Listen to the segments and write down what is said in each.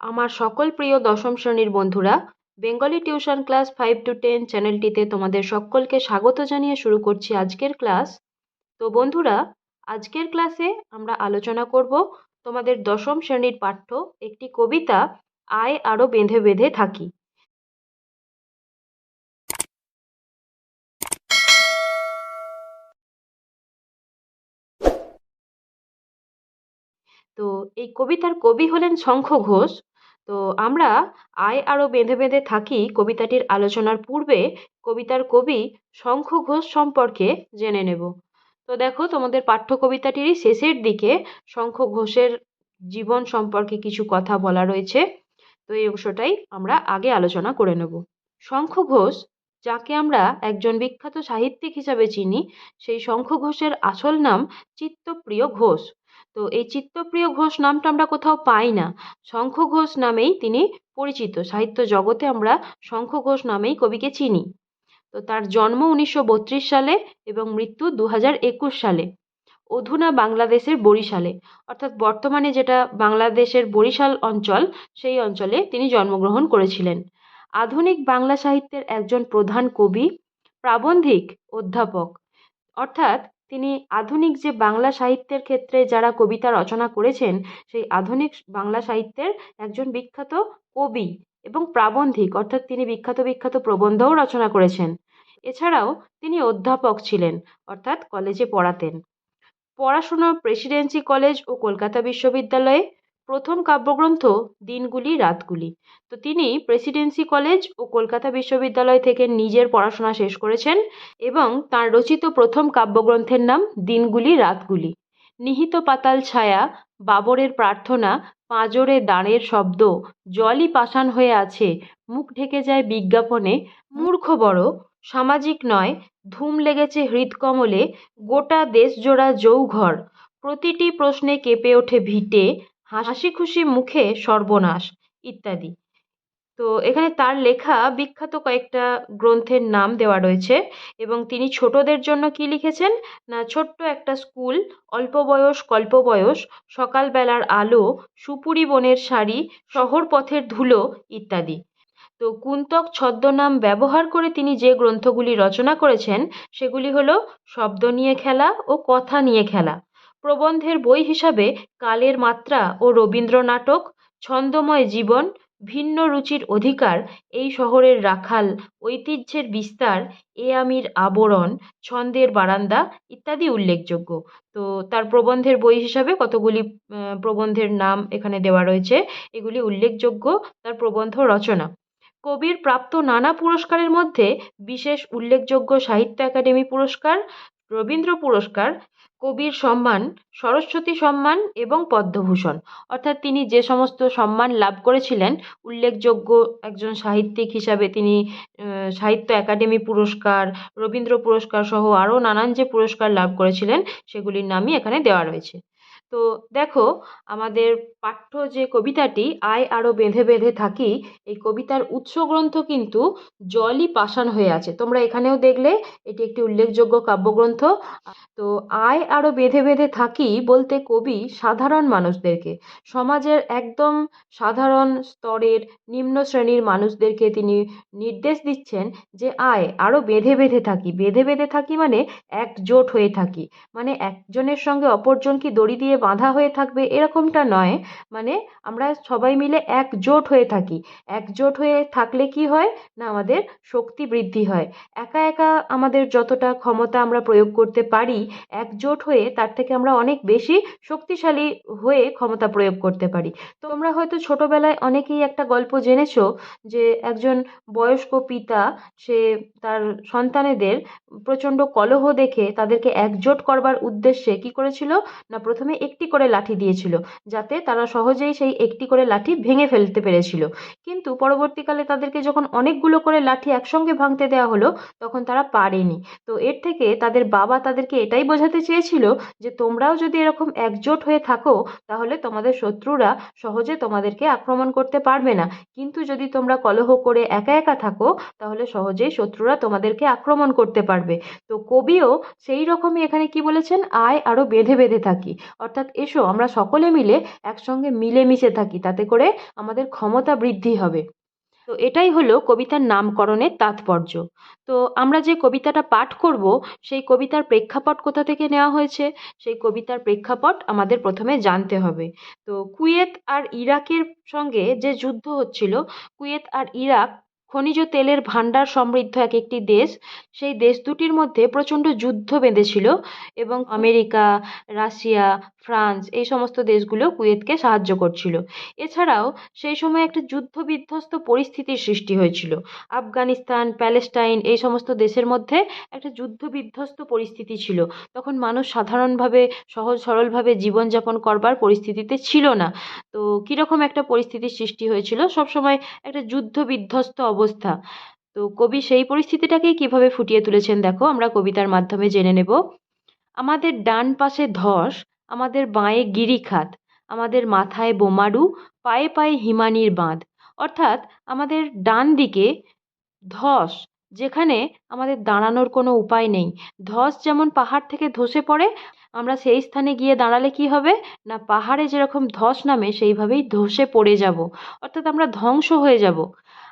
আমার সকল প্রিয় দশম শ্রেণির বন্ধুরা, Bengali tuition class five to ten চ্যানেলটিতে তোমাদের সকলকে স্বাগত জানিয়ে শুরু করছি আজকের ক্লাস। তো বন্ধুরা, আজকের ক্লাসে আমরা আলোচনা করব তোমাদের দশম শ্রেণির পাঠ্য একটি কবিতা, আয় আরও বেঁধে বেঁধে থাকি। তো এই কবিতার কবি হলেন শঙ্খ ঘোষ। তো আমরা আয় আরও বেঁধে বেঁধে থাকি কবিতাটির আলোচনার পূর্বে কবিতার কবি শঙ্খ ঘোষ সম্পর্কে জেনে নেব। তো দেখো, তোমাদের পাঠ্য কবিতাটিরই শেষের দিকে শঙ্খ ঘোষের জীবন সম্পর্কে কিছু কথা বলা রয়েছে। তো এই অংশটাই আমরা আগে আলোচনা করে নেব। শঙ্খ ঘোষ, যাকে আমরা একজন বিখ্যাত সাহিত্যিক হিসাবে চিনি, সেই শঙ্খ ঘোষের আসল নাম চিত্তপ্রিয় ঘোষ। তো এই চিত্তপ্রিয় ঘোষ নামটা আমরা কোথাও পাই না। শঙ্খ ঘোষ নামেই তিনি পরিচিত। সাহিত্য জগতে আমরা শঙ্খ ঘোষ নামেই কবিকে চিনি। তো তার জন্ম উনিশশো বত্রিশ সালে এবং মৃত্যু দু হাজার একুশ সালে। অধুনা বাংলাদেশের বরিশালে। অর্থাৎ বর্তমানে যেটা বাংলাদেশের বরিশাল অঞ্চল, সেই অঞ্চলে তিনি জন্মগ্রহণ করেছিলেন। আধুনিক বাংলা সাহিত্যের একজন প্রধান কবি, প্রাবন্ধিক অধ্যাপক। অর্থাৎ তিনি আধুনিক যে বাংলা সাহিত্যের ক্ষেত্রে যারা কবিতা রচনা করেছেন, সেই আধুনিক বাংলা সাহিত্যের একজন বিখ্যাত কবি এবং প্রাবন্ধিক, অর্থাৎ তিনি বিখ্যাত বিখ্যাত প্রবন্ধও রচনা করেছেন। এছাড়াও তিনি অধ্যাপক ছিলেন, অর্থাৎ কলেজে পড়াতেন। পড়াশুনো প্রেসিডেন্সি কলেজ ও কলকাতা বিশ্ববিদ্যালয়ে প্রথম কাব্যগ্রন্থ দিনগুলি, রাতগুলি। তো তিনি প্রেসিডেন্সি কলেজ ও কলকাতা বিশ্ববিদ্যালয় থেকে নিজের পড়াশোনা শেষ করেছেন এবং তার রচিত প্রথম কাব্যগ্রন্থের নাম দিনগুলি, রাতগুলি। নিহিত পাতাল ছায়া, বাবরের প্রার্থনা, পাঁজরে দাঁড়ের শব্দ, জলই পাষাণ হয়ে আছে, মুখ ঢেকে যায় বিজ্ঞাপনে, মূর্খ বড়, সামাজিক নয়, ধুম লেগেছে হৃদকমলে, গোটা দেশজোড়া যৌঘর, প্রতিটি প্রশ্নে কেঁপে ওঠে ভিটে হাসি খুশি মুখে সর্বনাশ, ইত্যাদি। তো এখানে তার লেখা বিখ্যাত কয়েকটা গ্রন্থের নাম দেওয়া রয়েছে এবং তিনি ছোটদের জন্য কি লিখেছেন? না, ছোট্ট একটা স্কুল, অল্প বয়স, কল্প বয়স, সকালবেলার আলো, সুপুরি বনের শাড়ি, শহর পথের ধুলো, ইত্যাদি। তো কুন্তক ছদ্মনাম ব্যবহার করে তিনি যে গ্রন্থগুলি রচনা করেছেন, সেগুলি হলো শব্দ নিয়ে খেলা ও কথা নিয়ে খেলা। প্রবন্ধের বই হিসাবে কালের মাত্রা ও রবীন্দ্র নাটক, ছন্দময় জীবন, ভিন্ন রুচির অধিকার, এই শহরের রাখাল, ঐতিহ্যের বিস্তার, এ আমির আবরণ, ছন্দের বারান্দা ইত্যাদি উল্লেখযোগ্য। তো তার প্রবন্ধের বই হিসাবে কতগুলি প্রবন্ধের নাম এখানে দেওয়া রয়েছে, এগুলি উল্লেখযোগ্য, তার প্রবন্ধ রচনা। কবির প্রাপ্ত নানা পুরস্কারের মধ্যে বিশেষ উল্লেখযোগ্য সাহিত্য একাডেমি পুরস্কার, রবীন্দ্র পুরস্কার কবির সম্মান, সরস্বতী সম্মান এবং পদ্মভূষণ। অর্থাৎ তিনি যে সমস্ত সম্মান লাভ করেছিলেন, উল্লেখযোগ্য একজন সাহিত্যিক হিসাবে তিনি সাহিত্য একাডেমি পুরস্কার, রবীন্দ্র পুরস্কার সহ আরও নানান যে পুরস্কার লাভ করেছিলেন, সেগুলির নামই এখানে দেওয়া রয়েছে। তো দেখো, আমাদের পাঠ্য যে কবিতাটি, আয় আরও বেঁধে বেঁধে থাকি, এই কবিতার উৎস গ্রন্থ কিন্তু জলই পাষাণ হয়ে আছে। তোমরা এখানেও দেখলে, এটি একটি উল্লেখযোগ্য কাব্যগ্রন্থ। তো আয় আরও বেঁধে বেঁধে থাকি বলতে কবি সাধারণ মানুষদেরকে। সমাজের একদম সাধারণ স্তরের নিম্ন শ্রেণির মানুষদেরকে তিনি নির্দেশ দিচ্ছেন যে, আয় আরও বেঁধে বেঁধে থাকি। বেঁধে বেঁধে থাকি মানে একজোট হয়ে থাকি। মানে একজনের সঙ্গে অপরজন কি দড়ি দিয়ে বাঁধা হয়ে থাকবে এরকমটা নয়। মানে আমরা সবাই মিলে একজোট হয়ে থাকি। একজোট হয়ে থাকলে কি হয়? না, আমাদের শক্তি বৃদ্ধি হয়। একা একা আমাদের যতটা ক্ষমতা আমরা প্রয়োগ করতে পারি, একজোট হয়ে তার থেকে আমরা অনেক বেশি শক্তিশালী হয়ে ক্ষমতা প্রয়োগ করতে পারি। তোমরা হয়তো ছোটোবেলায় অনেকেই একটা গল্প জেনেছো যে একজন বয়স্ক পিতা, সে তার সন্তানেদের প্রচণ্ড কলহ দেখে তাদেরকে একজোট করবার উদ্দেশ্যে কি করেছিল? না, প্রথমে একটি করে লাঠি দিয়েছিল, যাতে তারা সহজেই সেই একটি করে লাঠি ভেঙে ফেলতে পেরেছিল। কিন্তু পরবর্তীকালে তাদেরকে যখন অনেকগুলো করে লাঠি একসঙ্গে ভাঙতে দেওয়া হলো, তখন তারা পারেনি। তো এর থেকে তাদের বাবা তাদেরকে এটাই বোঝাতে চেয়েছিল যে, তোমরাও যদি এরকম একজোট হয়ে থাকো, তাহলে তোমাদের শত্রুরা সহজে তোমাদেরকে আক্রমণ করতে পারবে না। কিন্তু যদি তোমরা কলহ করে একা একা থাকো, তাহলে সহজেই শত্রুরা তোমাদেরকে আক্রমণ করতে পারবে। তো কবিও সেই রকমই এখানে কি বলেছেন? আয় আরও বেঁধে বেঁধে থাকি। অর্থাৎ অর্থাৎ এসো, আমরা সকলে মিলে একসঙ্গে মিলেমিশে থাকি, তাতে করে আমাদের ক্ষমতা বৃদ্ধি হবে। তো এটাই হলো কবিতার নামকরণের তাৎপর্য। তো আমরা যে কবিতাটা পাঠ করব, সেই কবিতার প্রেক্ষাপট কোথা থেকে নেওয়া হয়েছে? সেই কবিতার প্রেক্ষাপট আমাদের প্রথমে জানতে হবে। তো কুয়েত আর ইরাকের সঙ্গে যে যুদ্ধ হচ্ছিল, কুয়েত আর ইরাক খনিজ তেলের ভাণ্ডার সমৃদ্ধ এক একটি দেশ, সেই দেশ দুটির মধ্যে প্রচণ্ড যুদ্ধ বেঁধেছিল এবং আমেরিকা, রাশিয়া ফ্রান্স, এই সমস্ত দেশগুলো কুয়েতকে সাহায্য করছিল। এছাড়াও সেই সময় একটা যুদ্ধ বিধ্বস্ত পরিস্থিতির সৃষ্টি হয়েছিল। আফগানিস্তান, প্যালেস্টাইন, এই সমস্ত দেশের মধ্যে একটা যুদ্ধ বিধ্বস্ত পরিস্থিতি ছিল। তখন মানুষ সাধারণভাবে, সহজ সরলভাবে জীবনযাপন করবার পরিস্থিতিতে ছিল না। তো কীরকম একটা পরিস্থিতির সৃষ্টি হয়েছিল? সবসময় একটা যুদ্ধ বিধ্বস্ত অবস্থা। তো কবি সেই পরিস্থিতিটাকেই কীভাবে ফুটিয়ে তুলেছেন দেখো, আমরা কবিতার মাধ্যমে জেনে নেব। আমাদের ডান পাশে ধস আমাদের বাঁয়ে গিরিখাত আমাদের মাথায় বোমারু, পায়ে পায়ে হিমানির বাঁধ। অর্থাৎ আমাদের ডান দিকে ধস, যেখানে আমাদের দাঁড়ানোর কোনো উপায় নেই। ধস যেমন পাহাড় থেকে ধসে পড়ে, আমরা সেই স্থানে গিয়ে দাঁড়ালে কি হবে? না, পাহাড়ে যেরকম ধস নামে, সেইভাবেই ধসে পড়ে যাব। অর্থাৎ আমরা ধ্বংস হয়ে যাব।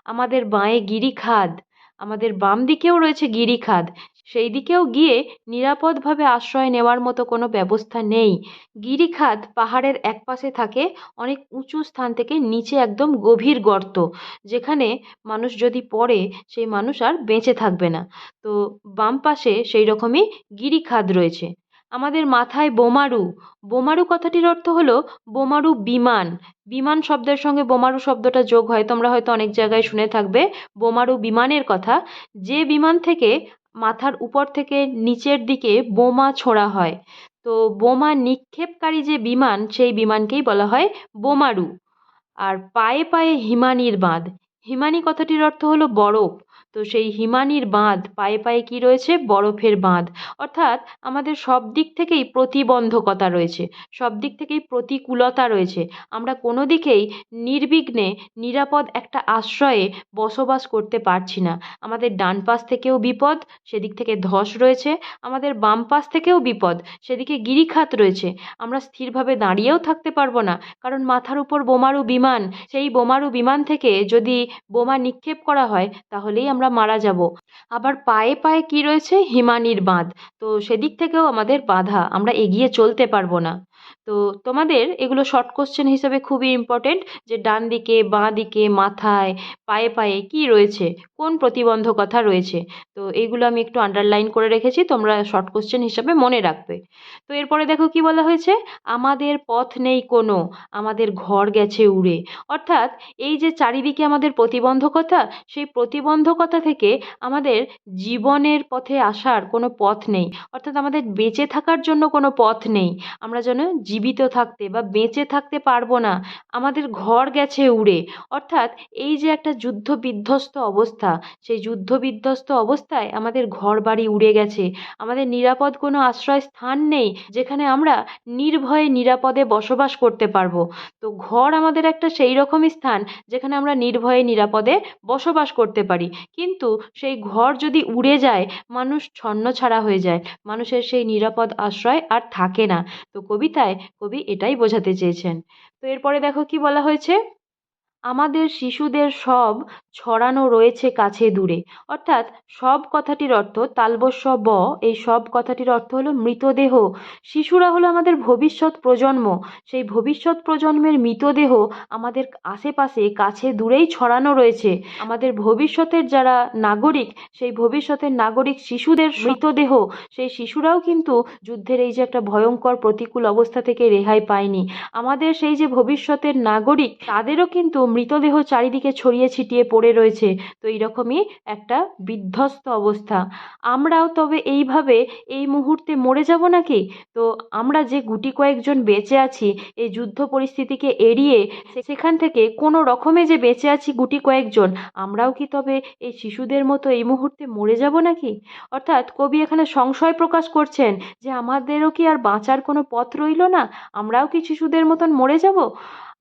আমাদের বাঁয়ে গিরিখাদ আমাদের বাম দিকেও রয়েছে গিরিখাদ সেই দিকেও গিয়ে নিরাপদভাবে আশ্রয় নেওয়ার মতো কোনো ব্যবস্থা নেই। গিরিখাদ পাহাড়ের একপাশে থাকে অনেক উঁচু স্থান থেকে নিচে একদম গভীর গর্ত, যেখানে মানুষ যদি পড়ে সেই মানুষ আর বেঁচে থাকবে না। তো বাম পাশে সেই রকমই গিরিখাদ রয়েছে। আমাদের মাথায় বোমারু। বোমারু কথাটির অর্থ হলো বোমারু বিমান। বিমান শব্দের সঙ্গে বোমারু শব্দটা যোগ হয়, তোমরা হয়তো অনেক জায়গায় শুনে থাকবে। বোমারু বিমানের কথা, যে বিমান থেকে মাথার উপর থেকে নিচের দিকে বোমা ছোঁড়া হয়। তো বোমা নিক্ষেপকারী যে বিমান, সেই বিমানকেই বলা হয় বোমারু। আর পায়ে পায়ে হিমানির বাঁধ। হিমানি কথাটির অর্থ হলো বরফ। তো সেই হিমানির বাঁধ, পায়ে পায়ে কি রয়েছে? বরফের বাঁধ। অর্থাৎ আমাদের সব দিক থেকেই প্রতিবন্ধকতা রয়েছে, সব দিক থেকেই প্রতিকূলতা রয়েছে। আমরা কোনো দিকেই নির্বিঘ্নে, নিরাপদ একটা আশ্রয়ে বসবাস করতে পারছি না। আমাদের ডান পাশ থেকেও বিপদ, সেদিক থেকে ধস রয়েছে। আমাদের বাম পাশ থেকেও বিপদ, সেদিকে গিরিখাত রয়েছে। আমরা স্থিরভাবে দাঁড়িয়েও থাকতে পারব না, কারণ মাথার উপর বোমারু বিমান, সেই বোমারু বিমান থেকে যদি বোমা নিক্ষেপ করা হয়, তাহলেই আমরা মারা যাব। আবার পায়ে পায়ে কি রয়েছে? হিমানির বাঁধ। তো সেদিক থেকেও আমাদের বাধা। আমরা এগিয়ে চলতে পারব না। তো তোমাদের এগুলো শর্ট কোশ্চেন হিসেবে খুবই ইম্পর্টেন্ট যে ডান দিকে, বাঁ দিকে, মাথায়, পায়ে পায়ে কি রয়েছে? কোন প্রতিবন্ধকতা রয়েছে? তো এইগুলো আমি একটু আন্ডারলাইন করে রেখেছি, তোমরা শর্ট কোশ্চেন হিসাবে মনে রাখবে। তো এরপরে দেখো কি বলা হয়েছে? আমাদের পথ নেই কোনো, আমাদের ঘর গেছে উড়ে। অর্থাৎ এই যে চারিদিকে আমাদের প্রতিবন্ধকতা, সেই প্রতিবন্ধকতা থেকে আমাদের জীবনের পথে আসার কোনো পথ নেই। অর্থাৎ আমাদের বেঁচে থাকার জন্য কোনো পথ নেই। আমরা যেন জীবিত থাকতে বা বেঁচে থাকতে পারব না। আমাদের ঘর গেছে উড়ে। অর্থাৎ এই যে একটা যুদ্ধ বিধ্বস্ত অবস্থা, সেই যুদ্ধ বিধ্বস্ত অবস্থায় আমাদের ঘর বাড়ি উড়ে গেছে। আমাদের নিরাপদ কোনো আশ্রয় স্থান নেই, যেখানে আমরা নির্ভয়ে নিরাপদে বসবাস করতে পারব। তো ঘর আমাদের একটা সেই রকমই স্থান, যেখানে আমরা নির্ভয়ে নিরাপদে বসবাস করতে পারি। কিন্তু সেই ঘর যদি উড়ে যায়, মানুষ ছন্নছাড়া হয়ে যায়। মানুষের সেই নিরাপদ আশ্রয় আর থাকে না। তো কবিতায় কবি এটাই বোঝাতে চেয়েছেন। তো এরপরে দেখো কি বলা হয়েছে? আমাদের শিশুদের সব ছড়ানো রয়েছে কাছে দূরে। অর্থাৎ সব কথাটির অর্থ তালবস্য ব, এই সব কথাটির অর্থ হলো মৃতদেহ। শিশুরা হলো আমাদের ভবিষ্যৎ প্রজন্ম। সেই ভবিষ্যৎ প্রজন্মের মৃতদেহ আমাদের আশেপাশে কাছে দূরেই ছড়ানো রয়েছে। আমাদের ভবিষ্যতের যারা নাগরিক, সেই ভবিষ্যতের নাগরিক শিশুদের মৃতদেহ, সেই শিশুরাও কিন্তু যুদ্ধের এই যে একটা ভয়ঙ্কর প্রতিকূল অবস্থা থেকে রেহাই পায়নি। আমাদের সেই যে ভবিষ্যতের নাগরিক, তাদেরও কিন্তু মৃতদেহ চারিদিকে ছড়িয়ে ছিটিয়ে পড়ে রয়েছে। তো এইরকমই একটা বিধ্বস্ত অবস্থা। আমরাও তবে এইভাবে এই মুহূর্তে মরে যাব নাকি? তো আমরা যে গুটি কয়েকজন বেঁচে আছি, এই যুদ্ধ পরিস্থিতিকে এড়িয়ে সেখান থেকে কোনো রকমে যে বেঁচে আছি গুটি কয়েকজন, আমরাও কি তবে এই শিশুদের মতো এই মুহূর্তে মরে যাব নাকি? অর্থাৎ কবি এখানে সংশয় প্রকাশ করছেন যে আমাদেরও কি আর বাঁচার কোনো পথ রইল না? আমরাও কি শিশুদের মতন মরে যাব?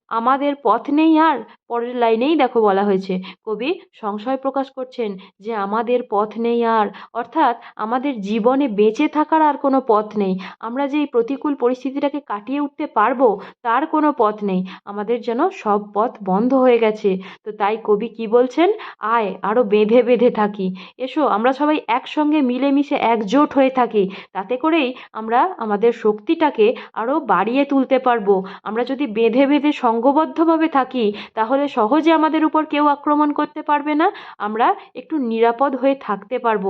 আমাদের পথ নেই আর। পরের লাইনেই দেখো বলা হয়েছে, কবি সংশয় প্রকাশ করছেন যে আমাদের পথ নেই আর, অর্থাৎ আমাদের জীবনে বেঁচে থাকার আর কোনো পথ নেই। আমরা যে এই প্রতিকূল পরিস্থিতিটাকে কাটিয়ে উঠতে পারব, তার কোনো পথ নেই। আমাদের যেন সব পথ বন্ধ হয়ে গেছে। তো তাই কবি কি বলছেন? আয় আরও বেঁধে বেঁধে থাকি। এসো, আমরা সবাই একসঙ্গে মিলেমিশে একজোট হয়ে থাকি। তাতে করেই আমরা আমাদের শক্তিটাকে আরও বাড়িয়ে তুলতে পারব। আমরা যদি বেঁধে বেঁধে সঙ্ঘবদ্ধভাবে থাকি, তাহলে সহজে আমাদের উপর কেউ আক্রমণ করতে পারবে না। আমরা একটু নিরাপদ হয়ে থাকতে পারব।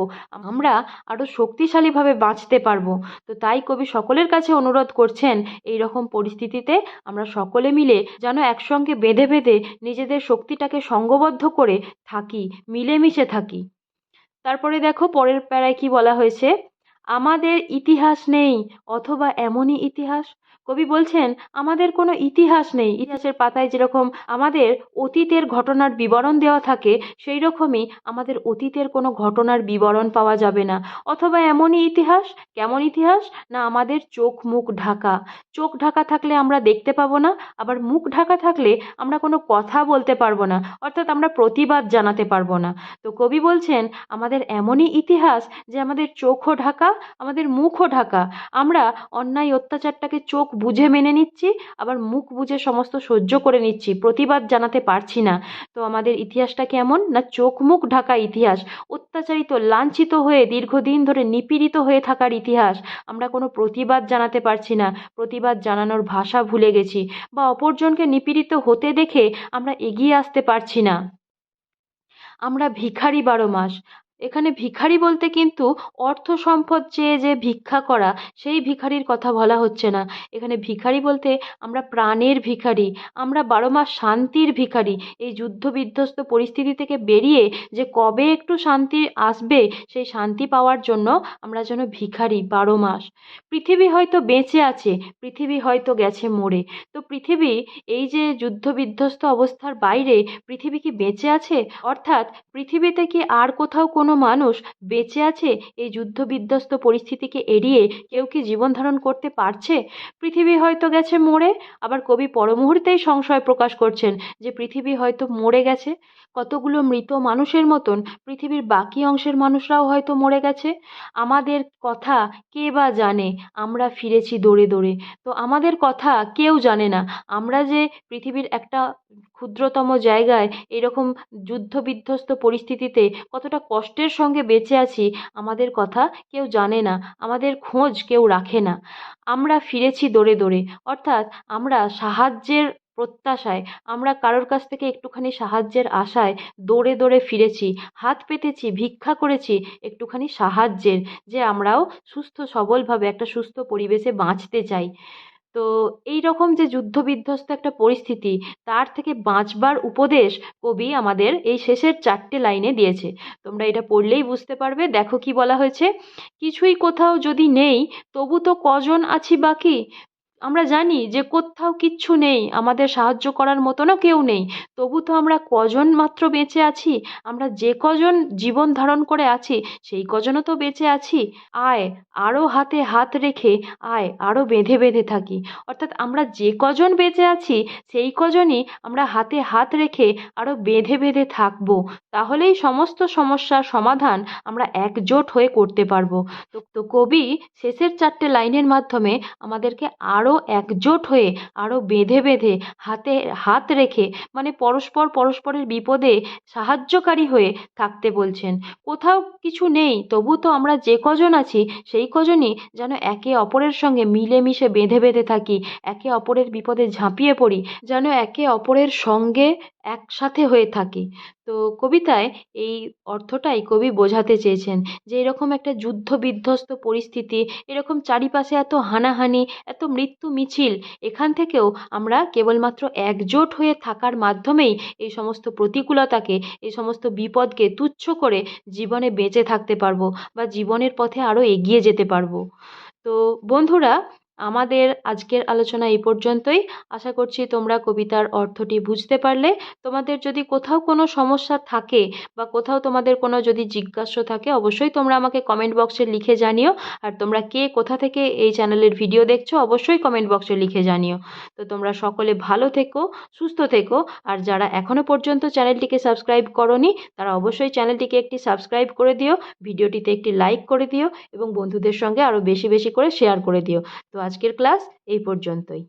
আমরা আরও শক্তিশালীভাবে বাঁচতে পারব। তো তাই কবি সকলের কাছে অনুরোধ করছেন, এই রকম পরিস্থিতিতে আমরা সকলে মিলে যেন একসঙ্গে বেঁধে বেঁধে নিজেদের শক্তিটাকে সঙ্গবদ্ধ করে থাকি, মিলেমিশে থাকি। তারপরে দেখো, পরের প্যারায় কি বলা হয়েছে? আমাদের ইতিহাস নেই, অথবা এমনই ইতিহাস কবি বলছেন, আমাদের কোনো ইতিহাস নেই। ইতিহাসের পাতায় যেরকম আমাদের অতীতের ঘটনার বিবরণ দেওয়া থাকে সেই রকমই আমাদের অতীতের কোনো ঘটনার বিবরণ পাওয়া যাবে না। অথবা এমনই ইতিহাস? কেমন ইতিহাস? না, আমাদের চোখ মুখ ঢাকা। চোখ ঢাকা থাকলে আমরা দেখতে পাবো না, আবার মুখ ঢাকা থাকলে আমরা কোনো কথা বলতে পারব না, অর্থাৎ আমরা প্রতিবাদ জানাতে পারব না। তো কবি বলছেন, আমাদের এমনই ইতিহাস যে আমাদের চোখও ঢাকা, আমাদের মুখও ঢাকা। আমরা অন্যায় অত্যাচারটাকে চোখ বুঝে মেনে নিচ্ছি, আবার মুখ বুঝে সমস্ত সহ্য করে নিচ্ছি, প্রতিবাদ জানাতে পারছি না। তো আমাদের ইতিহাসটা কেমন? না চোখ মুখ ঢাকা ইতিহাস? অত্যাচারিত, লাঞ্ছিত হয়ে দীর্ঘদিন ধরে নিপীড়িত হয়ে থাকার ইতিহাস? আমরা কোনো প্রতিবাদ জানাতে পারছি না, প্রতিবাদ জানানোর ভাষা ভুলে গেছি বা অপরজনকে নিপীড়িত হতে দেখে আমরা এগিয়ে আসতে পারছি না। আমরা ভিখারি বারো মাস এখানে ভিখারি বলতে কিন্তু অর্থ সম্পদ চেয়ে যে ভিক্ষা করা, সেই ভিখারির কথা বলা হচ্ছে না। এখানে ভিখারি বলতে আমরা প্রাণের ভিখারি, আমরা বারো মাস শান্তির ভিখারি। এই যুদ্ধ বিধ্বস্ত পরিস্থিতি থেকে বেরিয়ে যে কবে একটু শান্তি আসবে, সেই শান্তি পাওয়ার জন্য আমরা যেন ভিখারি বারো মাস। পৃথিবী হয়তো বেঁচে আছে, পৃথিবী হয়তো গেছে মরে। তো পৃথিবী, এই যে যুদ্ধ বিধ্বস্ত অবস্থার বাইরে পৃথিবী কি বেঁচে আছে? অর্থাৎ পৃথিবীতে কি আর কোথাও কোনো মানুষ বেঁচে আছে, এই যুদ্ধ বিধ্বস্ত পরিস্থিতিকে এড়িয়ে কেউ কি জীবন ধারণ করতে পারছে? পৃথিবী হয়তো গেছে মরে, আবার কবি পরমুহূর্তেই সংশয় প্রকাশ করছেন যে পৃথিবী হয়তো মরে গেছে। কতগুলো মৃত মানুষের মতন পৃথিবীর বাকি অংশের মানুষরাও হয়তো মরে গেছে। আমাদের কথা কে বা জানে? আমরা ফিরেছি দৌড়ে দৌড়ে। তো আমাদের কথা কেউ জানে না। আমরা যে পৃথিবীর একটা ক্ষুদ্রতম জায়গায় এরকম যুদ্ধ বিধ্বস্ত পরিস্থিতিতে কতটা কষ্টের সঙ্গে বেঁচে আছি, আমাদের কথা কেউ জানে না, আমাদের খোঁজ কেউ রাখে না। আমরা ফিরেছি দৌড়ে দৌড়ে, অর্থাৎ আমরা সাহায্যের প্রত্যাশায়, আমরা কারোর কাছ থেকে একটুখানি সাহায্যের আশায় দৌড়ে দৌড়ে ফিরেছি, হাত পেতেছি, ভিক্ষা করেছি একটুখানি সাহায্যের, যে আমরাও সুস্থ সবলভাবে একটা সুস্থ পরিবেশে বাঁচতে চাই। তো এই রকম যে যুদ্ধ বিধ্বস্ত একটা পরিস্থিতি, তার থেকে বাঁচবার উপদেশ কবি আমাদের এই শেষের চারটে লাইনে দিয়েছে। তোমরা এটা পড়লেই বুঝতে পারবে। দেখো কি বলা হয়েছে, কিছুই কোথাও যদি নেই, তবু তো কজন আছি বাকি? আমরা জানি যে কোথাও কিচ্ছু নেই, আমাদের সাহায্য করার মতনও কেউ নেই। তবু তো আমরা কজন মাত্র বেঁচে আছি? আমরা যে কজন জীবন ধারণ করে আছি, সেই কজনও তো বেঁচে আছি। আয়, আরও হাতে হাত রেখে আয়, আরও বেঁধে বেঁধে থাকি। অর্থাৎ আমরা যে কজন বেঁচে আছি, সেই কজনই আমরা হাতে হাত রেখে আরও বেঁধে বেঁধে থাকব। তাহলেই সমস্ত সমস্যার সমাধান আমরা একজোট হয়ে করতে পারব। তো কবি শেষের চারটে লাইনের মাধ্যমে আমাদেরকে আরও একজোট হয়ে আরও বেঁধে বেঁধে হাতে, হাত রেখে মানে পরস্পর পরস্পরের বিপদে সাহায্যকারী হয়ে থাকতে বলছেন। কোথাও কিছু নেই, তবু তো আমরা যে কজন আছি, সেই কজনই যেন একে অপরের সঙ্গে মিলেমিশে বেঁধে বেঁধে থাকি, একে অপরের বিপদে ঝাঁপিয়ে পড়ি, যেন একে অপরের সঙ্গে একসাথে হয়ে থাকি। তো কবিতায় এই অর্থটাই কবি বোঝাতে চেয়েছেন যে, এরকম একটা যুদ্ধ বিধ্বস্ত পরিস্থিতি, এরকম চারিপাশে এত হানাহানি, এত মৃত্যু মিছিল, এখান থেকেও আমরা কেবলমাত্র একজোট হয়ে থাকার মাধ্যমেই এই সমস্ত প্রতিকূলতাকে, এই সমস্ত বিপদকে তুচ্ছ করে জীবনে বেঁচে থাকতে পারব বা জীবনের পথে আরও এগিয়ে যেতে পারব। তো বন্ধুরা আমাদের আজকের আলোচনা এই পর্যন্তই। আশা করছি তোমরা কবিতার অর্থটি বুঝতে পারলে। তোমাদের যদি কোথাও কোনো সমস্যা থাকে বা কোথাও তোমাদের কোনো যদি জিজ্ঞাসা থাকে, অবশ্যই তোমরা আমাকে কমেন্ট বক্সে লিখে জানিও। আর তোমরা কে, কোথা থেকে এই চ্যানেলের ভিডিও দেখছ, অবশ্যই কমেন্ট বক্সে লিখে জানিও। তো তোমরা সকলে ভালো থেকো, সুস্থ থেকো। আর যারা এখনও পর্যন্ত চ্যানেলটিকে সাবস্ক্রাইব করনি, তারা অবশ্যই চ্যানেলটিকে একটি সাবস্ক্রাইব করে দিও। ভিডিওটিতে একটি লাইক করে দিও এবং বন্ধুদের সঙ্গে আরও বেশি বেশি করে শেয়ার করে দিও। তো আজকের ক্লাস এই পর্যন্তই।